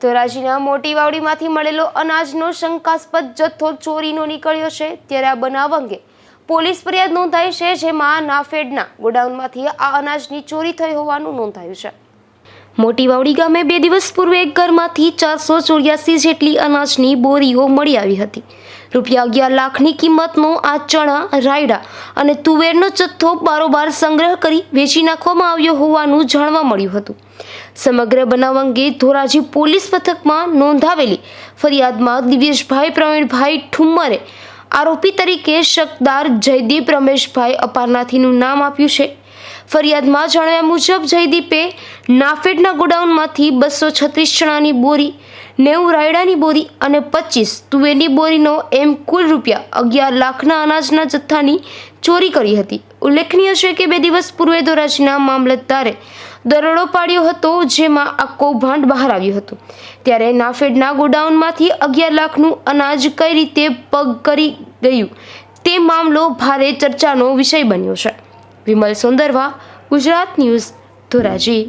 ધોરાજીના મોટી વાવડીમાંથી મળેલો અનાજનો શંકાસ્પદ જથ્થો ચોરીનો નીકળ્યો છે, ત્યારે આ બનાવ અંગે પોલીસ ફરિયાદ નોંધાઈ છે, જેમાં નાફેડના ગોડાઉનમાંથી આ અનાજની ચોરી થઈ હોવાનું નોંધાયું છે. મોટી વાવડી ગામે બે દિવસ પૂર્વે એક ઘરમાંથી ચારસો ચોર્યાસી જેટલી અનાજની બોરીઓ મળી આવી હતી. રૂપિયા અગિયાર લાખની કિંમતનો આ ચણા, રાયડા અને તુવેરનો જથ્થો બારોબાર સંગ્રહ કરી વેચી નાખવામાં આવ્યો હોવાનું જાણવા મળ્યું હતું. સમગ્ર બનાવ અંગે ધોરાજી પોલીસ મથકમાં નોંધાવેલી ફરિયાદમાં દિવ્યેશભાઈ પ્રવીણભાઈ ઠુમ્મરે આરોપી તરીકે શકદાર જયદીપ રમેશભાઈ અપારનાથીનું નામ આપ્યું છે. ફરિયાદમાં જણાવ્યા મુજબ, જયદીપે નાફેડના ગોડાઉનમાંથી બસો છત્રીસ ચણાની બોરી, નેવું રાયડાની બોરી અને પચીસ તુવેરની બોરીનો એમ કુલ રૂપિયા અગિયાર લાખના અનાજના જથ્થાની ચોરી કરી હતી. ઉલ્લેખનીય છે કે બે દિવસ પૂર્વે ધોરાજીના મામલતદારે દરોડો પાડ્યો હતો, જેમાં આ કૌભાંડ બહાર આવ્યું હતું. ત્યારે નાફેડના ગોડાઉનમાંથી અગિયાર લાખનું અનાજ કઈ રીતે પગ કરી ગયું તે મામલો ભારે ચર્ચાનો વિષય બન્યો છે. વિમલ સુંદરવા ગુજરાત ન્યૂઝ ધોરાજી.